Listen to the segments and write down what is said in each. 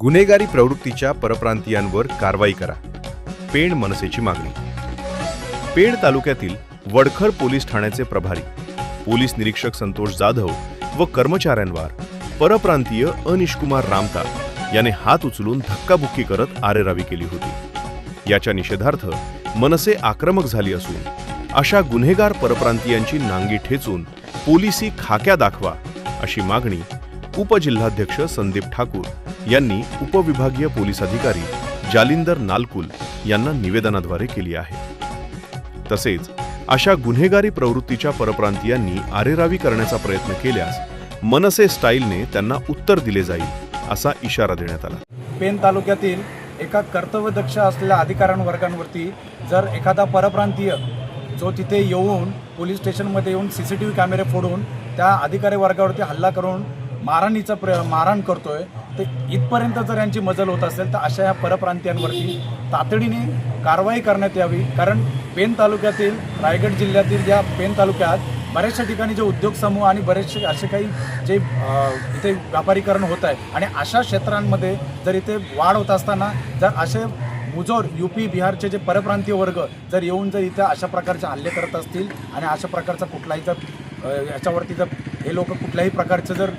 गुन्हेगारी प्रवृत्तीच्या परप्रांतीयांवर कारवाई करा. पेण मनसेची मागणी. पेण तालुक्यातील वडखर पोलीस ठाण्याचे प्रभारी पोलीस निरीक्षक संतोष जाधव व कर्मचाऱ्यांवर परप्रांतीय अनिशकुमार रामता याने हात उचलून धक्काबुक्की करत आरेरावी केली होती. याच्या निषेधार्थ मनसे आक्रमक झाली असून अशा गुन्हेगार परप्रांतीयांची नांगी ठेचून पोलिसी खाक्या दाखवा अशी मागणी उपजिल्हाध्यक्ष संदीप ठाकूर यांनी उपविभागीय पोलीस अधिकारी जालिंदर नालकुल यांना निवेदनाद्वारे केली आहे. तसेच अशा गुन्हेगारी प्रवृत्तीच्या परप्रांतीयांनी आरेरावी करण्याचा प्रयत्न केल्यास मनसे स्टाईलने त्यांना उत्तर दिले जाईल असा इशारा देण्यात आला. पेन तालुक्यातील एका कर्तव्यदक्ष असलेल्या अधिकाऱ्यां वर्गांवरती जर एखादा परप्रांतीय जो तिथे येऊन पोलीस स्टेशनमध्ये येऊन सी सी टी व्ही कॅमेरे फोडून त्या अधिकारी वर्गावरती हल्ला करून मारहाणीचा प्र मारहाण करतोय ते इथपर्यंत जर यांची मजल होत असेल तर अशा या परप्रांतीयांवरती तातडीने कारवाई करण्यात यावी. कारण पेन तालुक्यातील रायगड जिल्ह्यातील या पेन तालुक्यात बऱ्याचशा ठिकाणी जे उद्योग समूह आणि बरेचसे असे काही जे इथे व्यापारीकरण होत आहे आणि अशा क्षेत्रांमध्ये जर इथे वाढ होत असताना जर असे मुजोर यू पी बिहारचे जे परप्रांतीय वर्ग जर येऊन जर इथे अशा प्रकारचे हल्ले करत असतील आणि अशा प्रकारचा कुठलाही जर याच्यावरती जर हे लोक कुठल्याही प्रकारचं जर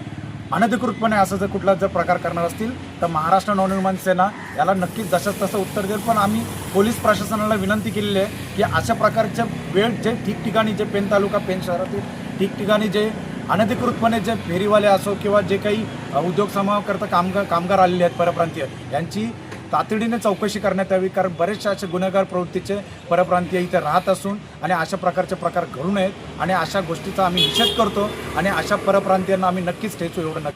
अनधिकृतपणे असं जर कुठला जर प्रकार करणार असतील तर महाराष्ट्र नवनिर्माण सेना याला नक्कीच जशाच तसं उत्तर देईल. पण आम्ही पोलीस प्रशासनाला विनंती केलेली आहे की अशा प्रकारच्या वेळ जे ठिकठिकाणी जे पेन तालुका पेन शहरातील ठिकठिकाणी जे अनधिकृतपणे जे फेरीवाले असो किंवा जे काही उद्योग समूहाकरता कामगार कामगार आलेले आहेत परप्रांतीय यांची तातडीने चौकशी करण्यात यावी कारण बरेचसे असे गुन्हेगार प्रवृत्तीचे परप्रांतीय इथे राहत असून आणि अशा प्रकारचे प्रकार घडू नयेत. आणि अशा गोष्टीचा आम्ही निषेध करतो आणि अशा परप्रांतीयांना आम्ही नक्कीच ठेचू एवढं नक्की